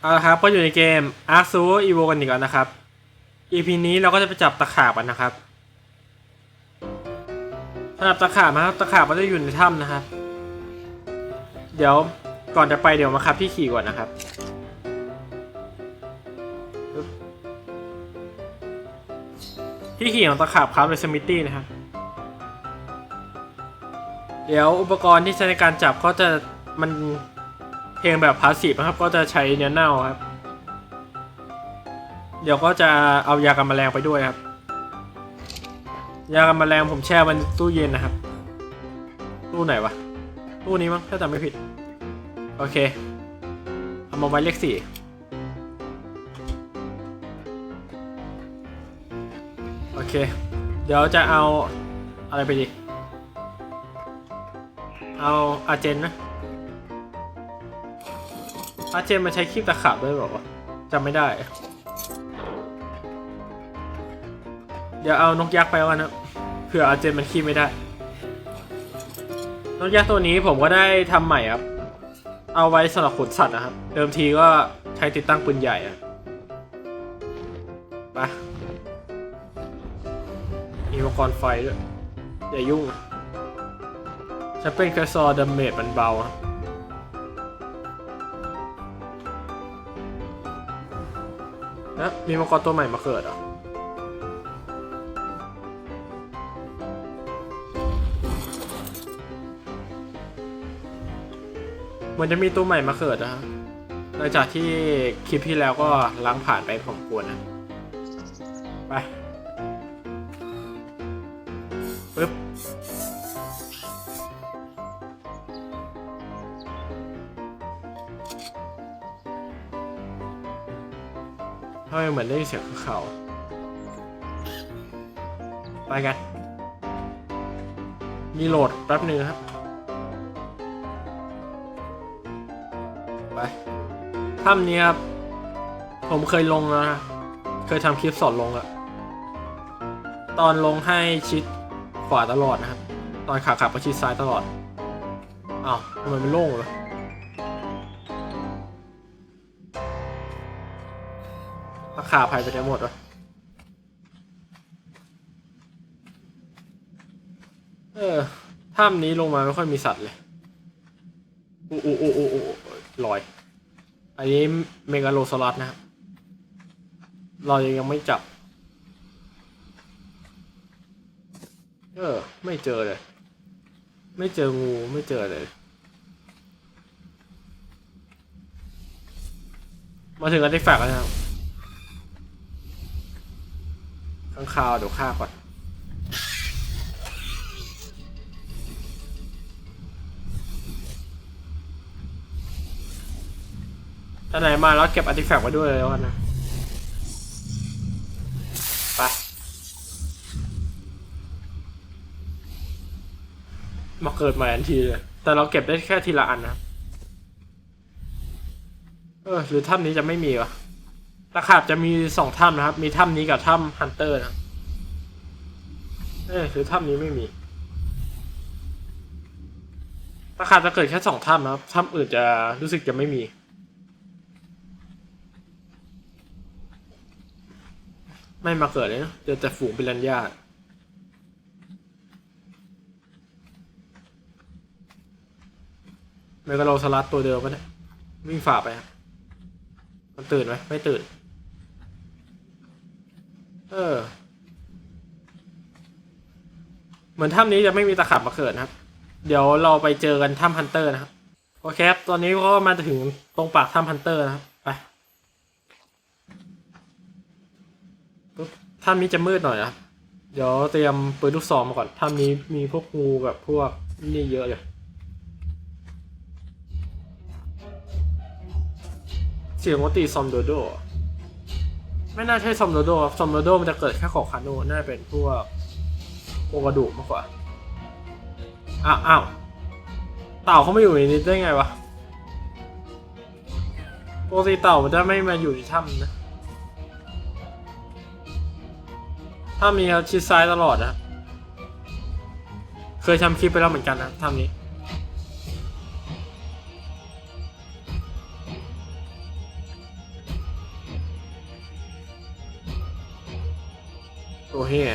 เอาละครับก็อยู่ในเกม Ark s u r Evo กันอีกแล้วนะครับ EP นี้เราก็จะไปจับตะขาบกันนะครับสำหรับตะขาบนะครับตะขาบมันจะอยู่ในถ้ำนะครับ เดี๋ยวก่อนจะไปเดี๋ยวมาขับพี่ขี่ก่อนนะครับปึ๊บพี่ขี่ของตะขาบครับเป็นสมิตี้นะครับ เดี๋ยวอุปกรณ์ที่ใช้ในการจับก็จะมัน เพลงแบบพาสซีฟนะครับ ก็จะใช้เนื้อเน่าครับ เดี๋ยวก็จะเอายากันแมลงไปด้วยครับ ยากันแมลงผมแช่ไว้ในตู้เย็นนะครับ ตู้ไหนวะ ตู้นี้มั้งถ้าจำไม่ผิด โอเค เอามาไว้เลขสี่โอเค เดี๋ยวจะเอาอะไรไปดี เอาอาเจนนะ อาเจนมันใช้คีบตะขาบด้วยหรอวะจำไม่ได้ เดี๋ยวเอานกยักษ์ไปวกันนะเผื่ออาเจนมันคีบไม่ได้ นกยักษ์ตัวนี้ผมก็ได้ทำใหม่ครับ เอาไว้สำหรับขนสัตว์นะครับ เดิมทีก็ใช้ติดตั้งปืนใหญ่อะไปมีมังกรไฟด้วยอย่ายุ่งจะเป็นกระซอร์ดาเมจมันเบาครับ นะมีมังกรตัวใหม่มาเกิดเหรอเหมือนจะมีตัวใหม่มาเกิดนะหลังจากที่คลิปที่แล้วก็ล้างผ่านไปผมควรนะ ไป เหมือนได้ยินเสียงเขา ไปกัน มีโหลดแป๊บหนึงครับ ไปถ้ำนี้ครับ ผมเคยลงแล้วนะ เคยทำคลิปสอนลงอะตอนลงให้ชิดขวาตลอดนะครับ ตอนขาขับก็ชิดซ้ายตลอดอ้าวทำไมมันโล่งเลย ราคาภัยไปได้หมดวะเออถ้ำนี้ลงมาไม่ค่อยมีสัตว์เลยอู้อู้อู้อู้อู้ลอย อันนี้เมกาโลซอรัสนะครับเรายังไม่จับ เออ ไม่เจอเลย ไม่เจองูไม่เจอเลย มาถึงกันที่ฝากแล้วนะครับ ข้างคาวเดี๋ยวฆ่าก่อนถ้าไหนมาแล้วเก็บอาร์ติแฟกต์ไว้ด้วยเลยแล้วกันนะ ไป มาเกิดใหม่ทันทีเลย แต่เราเก็บได้แค่ทีละอันนะ เออหรือถ้ำนี้จะไม่มีวะ ตะขาบจะมีสองถ้ำนะครับ มีถ้ำนี้กับถ้ำฮันเตอร์นะเออหรือถ้ำนี้ไม่มีตะขาบจะเกิดแค่สองถ้ำนะครับถ้ำอื่นจะรู้สึกจะไม่มีไม่มาเกิดเลยนะเจอแต่ฝูงปิรันย่าเมกาโลสลัดตัวเดิมปะเนี่ยวิ่งฝ่าไปครับมันตื่นไหมไม่ตื่น เออ เหมือนถ้ำนี้จะไม่มีตะขับมาเกิดนะครับ เดี๋ยวเราไปเจอกันถ้ำฮันเตอร์นะครับ โอเคครับ ตอนนี้ก็มาถึงตรงปากถ้ำฮันเตอร์นะครับ ไปปุ๊บถ้ำนี้จะมืดหน่อยนะครับ เดี๋ยวเตรียมปืนลูกซองมาก่อน ถ้ำนี้มีพวกงูกับพวกนี่เยอะเลย เสียงว่าตีซอมโดโดอะ ไม่น่าใช่ซอมโดโดครับซอมโดโดมันจะเกิดแค่ของคาโนน่าเป็นพวกโครงกระดูกมากกว่า อ้าวอ้าวเต่าเขาไม่อยู่ในนี้ได้ไงวะปกติเต่ามันจะไม่มาอยู่ในถ้ำนะ ถ้ามีครับชิดซ้ายตลอดนะ เคยทำคลิปไปแล้วเหมือนกันนะทำนี้ เฮีย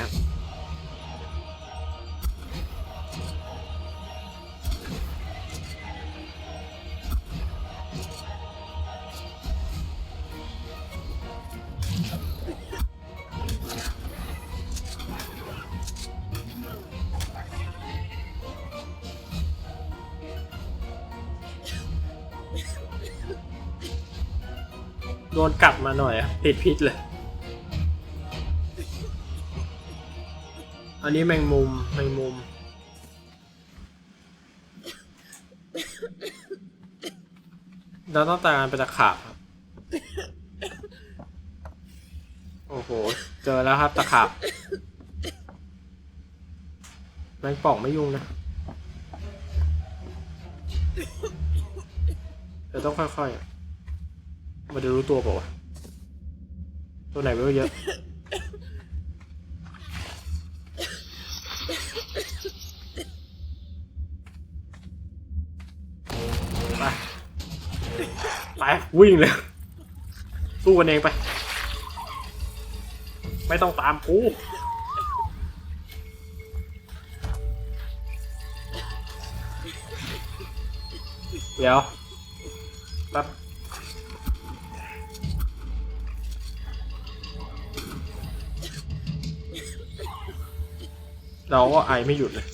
โดนกัดมาหน่อยอะติดพิษเลย อันนี้แมงมุมแมงมุม เราต้องตามเป็นตะขาบครับ โอ้โห เจอแล้วครับตะขาบแมงป่องไม่ยุ่งนะเดี๋ยวต้องค่อยๆมันจะรู้ตัวเปล่าวะตัวไหนไม่รู้เยอะ ไปไปวิ่งเลยสู้กันเองไป ไม่ต้องตามกูเดี๋ยวแป๊บเราก็ไอไม่หยุดเลย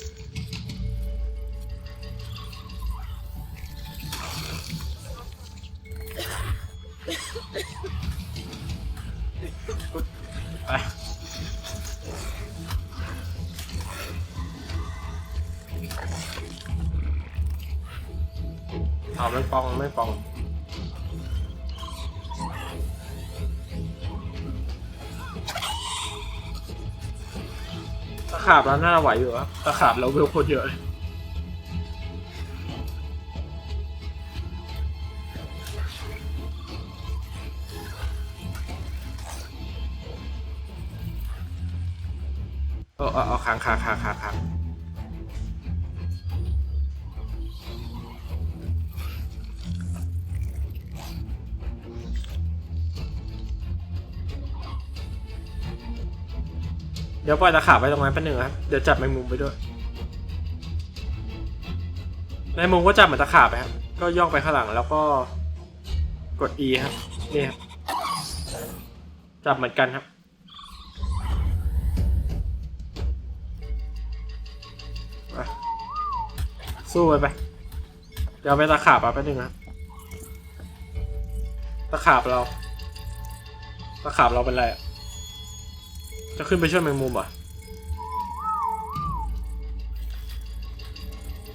เอาไม่ปองไม่ปองตะขาบแล้วน่าไหวอยู่อะตะขาบเราเวลโคตรเยอะเลย ดี๋ยวปล่อยตะขาบไว้ตรงนั้นแป๊บนึงครับ เดี๋ยวจับแมงมุมไปด้วยแมงมุมก็จับเหมือนตะขาบไปครับ ก็ย่องไปข้างหลังแล้วก็กด E ครับ นี่ครับ จับเหมือนกันครับไปสู้ไปไป เดี๋ยวไปตะขาบอะแป๊บนึงครับ ตะขาบเรา ตะขาบเราเป็นไรอะ จะขึ้นไปช่วยแมงมุมอะ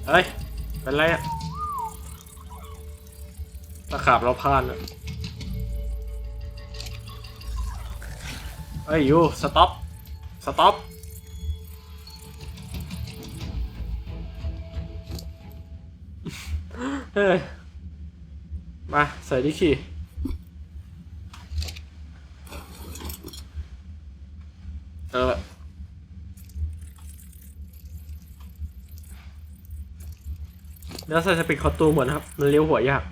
เฮ้ย เป็นไรอะตะขาบเราพลาดอะเฮ้ยยูสต็อป สต็อป เฮ้ย มา ใส่ดิคี แล้วใส่สปิดคอตูมหมือนครับมันเลี้ยวหัวยาก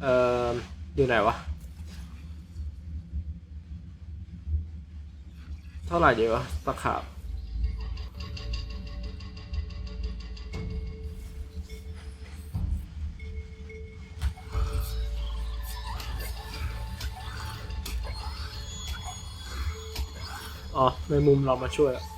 เอ่ออยู่ไหนวะ เท่าไหร่ดีวะตะขาบอ๋อในมุมเรามาช่วยอะ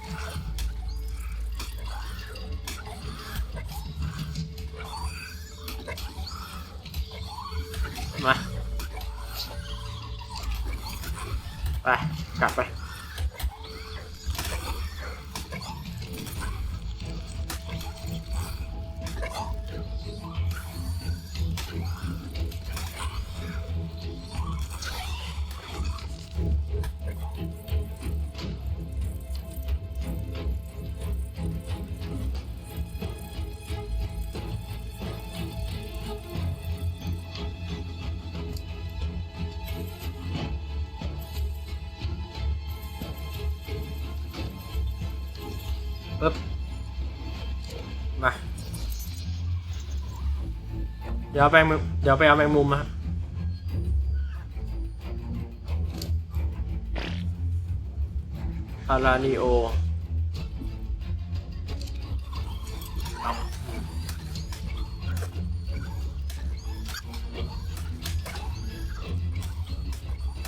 เดี๋ยวไปเดี๋ยวไปเอาแมงมุมนะอารานิโอ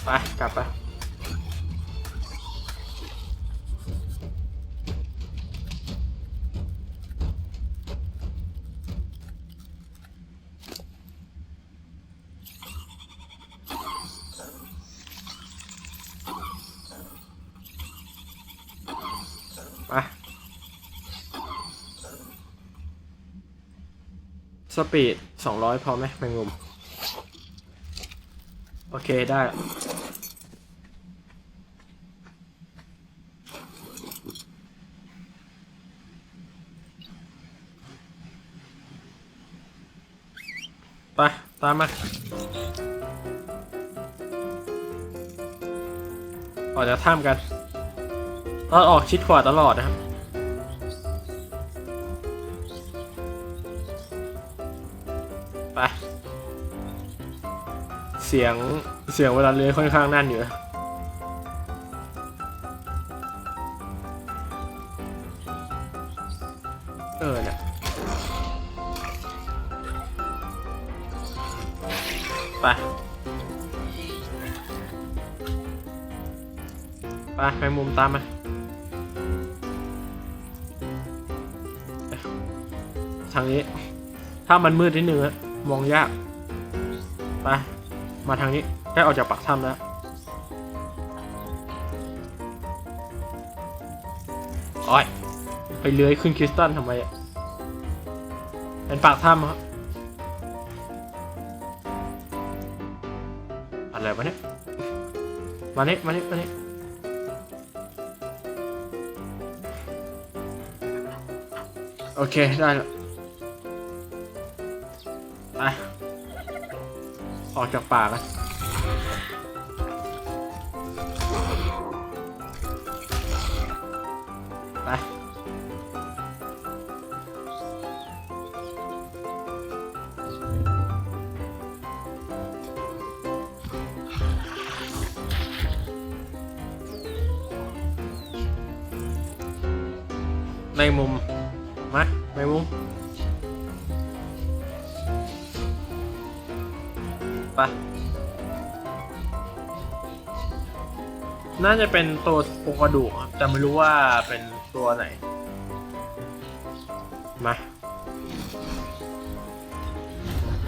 ไป กลับไป สปีดสองร้อยพอไหมแมงมุม โอเคได้ ไป ตามมาออกจากถ้ำกันเราออกชิดขวาตลอดนะครับ เสียงเสียงเวลาเลื้อยค่อนข้างแน่นอยู่เออเนี่ยไปไปไปมุมตามมาทางนี้ ถ้ามันมืดนิดนึงอะมองยาก ไป มาทางนี้ได้ออกจากปากถ้ำแล้วโอ้ยไปเลื้อยขึ้นคริสตัลทำไมอะเป็นปากถ้ำครับอะไรวะเนี่ยมานี่มานี่มานี่โอเค ได้แล้ว ออกจากป่ากันไปในมุมมาในมุม ปะน่าจะเป็นตัวโครงกระดูกครับแต่ไม่รู้ว่าเป็นตัวไหน มา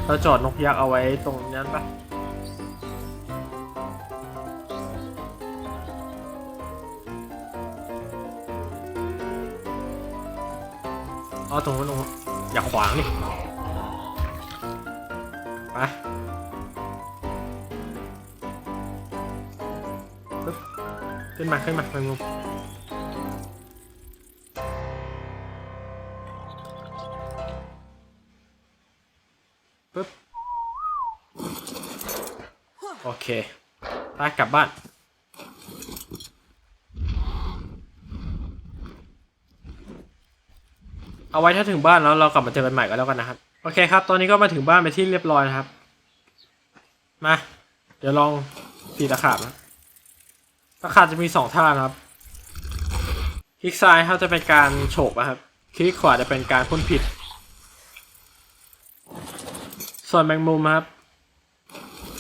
เราจอดนกยักษ์เอาไว้ตรงนั้นปะเอาตรงนู้นตรงนู้นอย่าขวางดิไป ขึ้นมาขึ้นมาแมงมุมปึ๊บโอเคไปกลับบ้านเอาไว้ถ้าถึงบ้านแล้วเรากลับมาเจอกันใหม่ก็แล้วกันนะครับ โอเคครับ ตอนนี้ก็มาถึงบ้านไปที่เรียบร้อยนะครับ มา เดี๋ยวลองตีตะขาบนะ ตะขาบจะมีสองท่านะครับ คลิกซ้ายครับจะเป็นการโฉกนะครับ คลิกขวาจะเป็นการพ่นผิดส่วนแมงมุมครับ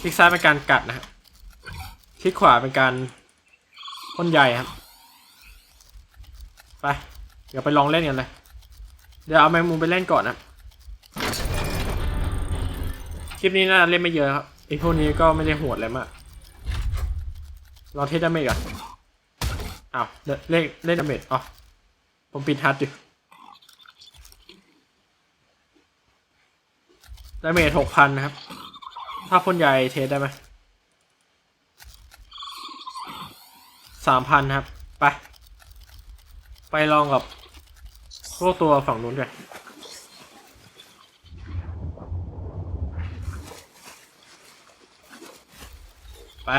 คลิกซ้ายเป็นการกัดนะครับ คลิกขวาเป็นการพ่นใหญ่ครับ ไป เดี๋ยวไปลองเล่นกันเลย เดี๋ยวเอาแมงมุมไปเล่นก่อนนะ คลิปนี้น่าเล่นไม่เยอะครับไอพวกนี้ก็ไม่ได้โหดอะไรมาก ลองเทสดาเมจก่อนอ้าวเล่นเล่นเล่นดาเมจอ๋อผมปิดฮัทอยู่ดาเมจหกพันนะครับ ถ้าพ่นใหญ่เทสได้ไหมสามพันครับ ไป ไปลองกับพวกตัวฝั่งนู้นกันไป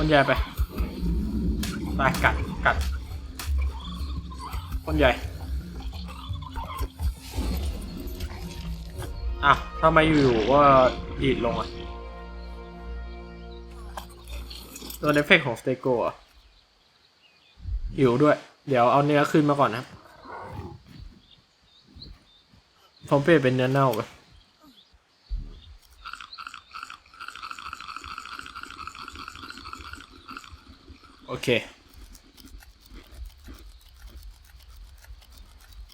คนใหญ่ไปไปกัดกัด คนใหญ่อ้าวทำไมอยู่ๆว่าดีดลงอะโดนเอฟเฟกต์ของสเตโกอะหิวด้วย เดี๋ยวเอาเนื้อขึ้นมาก่อนนะผมเปลี่ยนเป็นเนื้อเน่าไป โอเค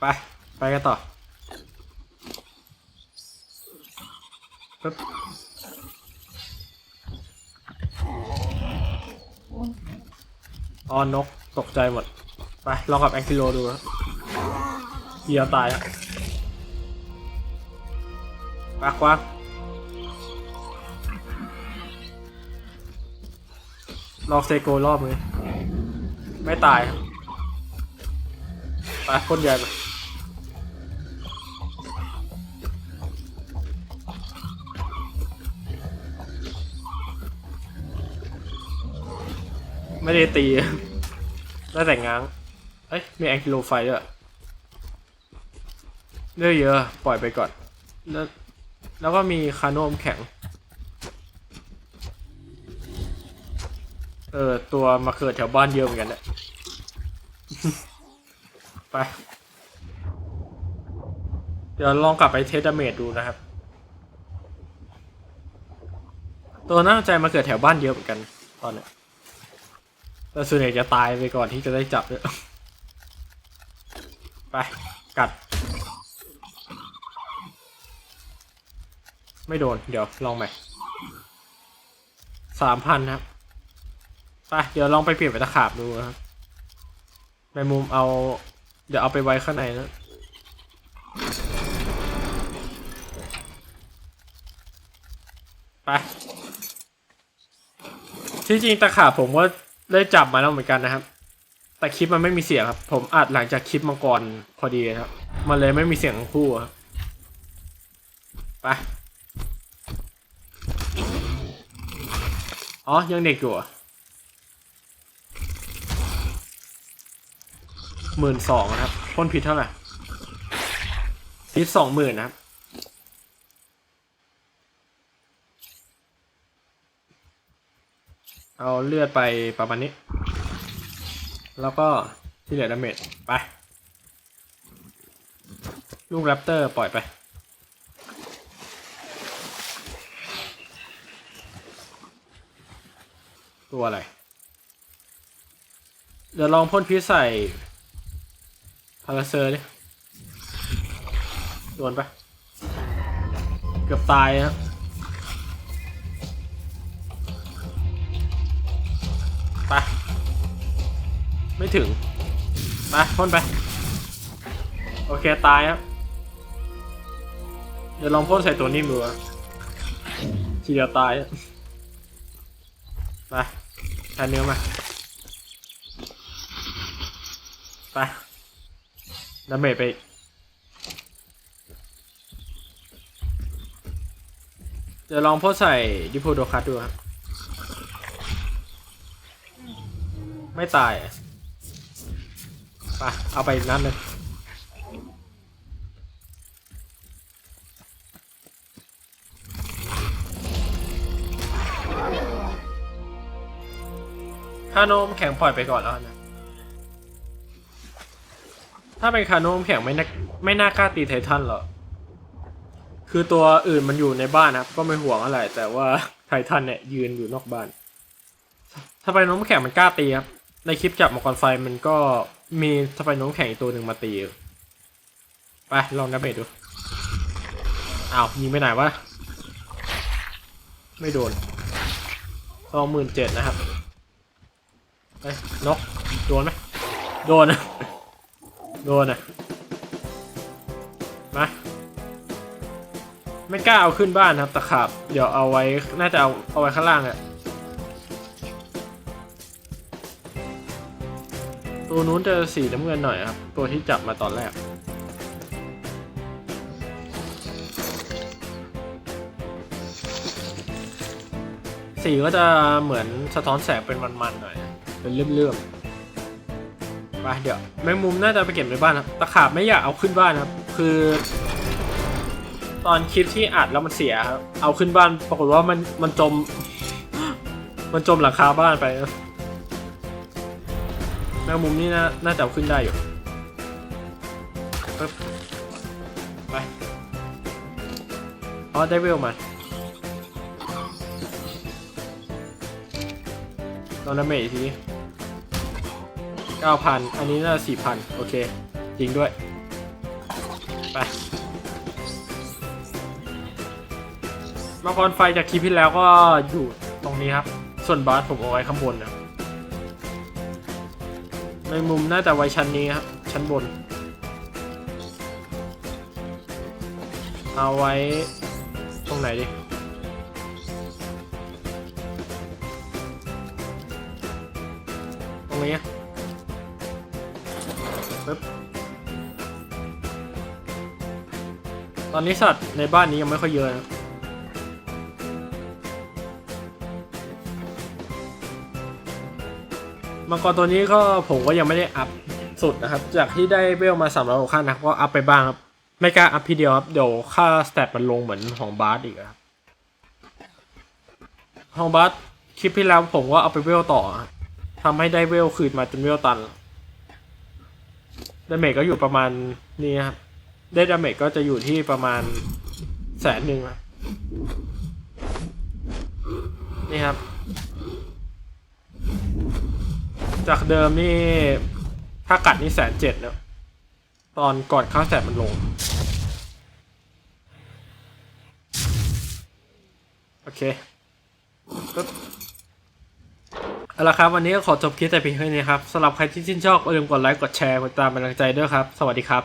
ไป ไปกันต่อปึ๊บอ๋อนก ตกใจหมด ไป ลองกับแองกิโลดูนะเหยียตายอะปากวาง ลองเซโกรอบมือไม่ตายครับไปคนใหญ่ไปไม่ได้ตีได้แต่ง้าง เอ้ย มีแองกิโลไฟด้วยเลือกเยอะ ปล่อยไปก่อน แล้ว แล้วก็มีคาโนมแข็ง เออ ตัวมาเกิดแถวบ้านเยอะเหมือนกันแหละ ไป เดี๋ยวลองกลับไปเทสดาเมจดูนะครับ ตัวน่าสนใจมาเกิดแถวบ้านเยอะเหมือนกัน ตอนเนี้ยแต่ส่วนใหญ่จะตายไปก่อนที่จะได้จับด้วยไป กัด ไม่โดน เดี๋ยวลองใหม่สามพันครับ ไปเดี๋ยวลองไปเปลี่ยนเป็นตะขาบดูนะครับในมุมเอา เดี๋ยวเอาไปไว้ข้างในนะไปที่จริงตะขาบผมก็ได้จับมาแล้วเหมือนกันนะครับ แต่คลิปมันไม่มีเสียงครับ ผมอัดหลังจากคลิปมังกรพอดีครับ มันเลยไม่มีเสียงทั้งคู่ครับไป อ๋อ ยังเด็กอยู่ หมื่นสองนะครับพ่นผิดเท่าไหร่พิษสองหมื่นนะครับเอาเลือดไปประมาณนี้ แล้วก็ที่เหลือดาเมจไป ลูกแรปเตอร์ปล่อยไป ตัวอะไร เดี๋ยวลองพ่นพิษใส่ พาราเซอร์ดิโดนปะเกือบตายนะครับไปไม่ถึง ไปพ่นไป โอเค ตายครับ เดี๋ยวลองพ่นใส่ตัวนิ่มดูอะทีเดียวตายไปแทนเนื้อมา ไป ดาเมจไปเดี๋ยวลองพ่นใส่ดิโพโดคัสดูครับ ไม่ตายอะไปเอาไปอีกนัดหนึ่งคานมแข็งปล่อยไปก่อนแล้วนะ ถ้าเป็นคาโนมแข็งไม่น่าไม่น่ากล้าตีไททันหรอกคือตัวอื่นมันอยู่ในบ้านนะครับ ก็ไม่ห่วงอะไร แต่ว่าไททันเนี่ยยืนอยู่นอกบ้าน ถ้าไปน้มแข็งมันกล้าตีครับ ในคลิปจับมังกรไฟมันก็มีถ้าไปน้มแข็งอีกตัวหนึ่งมาตี ไปลองนับเบทดูอ้าวยิงไปไหนวะ ไม่โดนสองหมื่นเจ็ดนะครับเอ้ยนกโดนไหมโดนนะ โดนนะมา ไม่กล้าเอาขึ้นบ้านครับตะขาบ เดี๋ยวเอาไว้ น่าจะเอาเอาไว้ข้างล่างอะตัวนู้นจะสีน้ำเงินหน่อยครับ ตัวที่จับมาตอนแรก สีก็จะเหมือนสะท้อนแสงเป็นมันๆหน่อย เป็นเลื่อมๆ ไปเดี๋ยวแมงมุมน่าจะไปเก็บในบ้านครับตะขาบไม่อยากเอาขึ้นบ้านครับ คือ ตอนคลิปที่อัดแล้วมันเสียครับเอาขึ้นบ้านปรากฏว่ามันมันจม มันจมหลังคาบ้านไปแมงมุมนี่น่าน่าจะเอาขึ้นได้อยู่ปึ๊บไปอ๋อได้เวลมาโดนดาเมจทีนี้ 9,000 อันนี้น่า4,000 โอเค จริงด้วย ไปมังกรไฟจากคลิปที่แล้วก็อยู่ตรงนี้ครับ ส่วนบาสผมเอาไว้ข้างบนนะในมุมน่าจะไว้ชั้นนี้ครับ ชั้นบน เอาไว้ตรงไหนดิ ตอนนี้สัตว์ในบ้านนี้ยังไม่ค่อยเยอะนะมังกรตัวนี้ก็ผมก็ยังไม่ได้อัพสุดนะครับ จากที่ได้เวลมา3ามร้อยขั้นนะก็อัพไปบ้างครับ ไม่กล้าอัพทีเดียวครับ เดี๋ยวค่าสเตตมันลงเหมือนของบาร์สอีกครับของบาร์สคลิปที่แล้วผมก็เอาไปเวลต่อครับทำให้ได้เวลคืนมาจนเวลตันดาเมจก็อยู่ประมาณนี้ครับ ได้ดาเมจก็จะอยู่ที่ประมาณแสนหนึ่งครับนี่ครับ จากเดิมนี่ ถ้ากัดนี่แสนเจ็ดเนอะตอนก่อนค่าแสนมันลง โอเคปึ๊บเอาละครับ วันนี้ก็ขอจบคลิปแต่เพียงเท่านี้ครับสำหรับใครที่ชื่นชอบอย่าลืมกดไลค์ กดแชร์ กดตามเป็นกำลังใจด้วยครับ สวัสดีครับ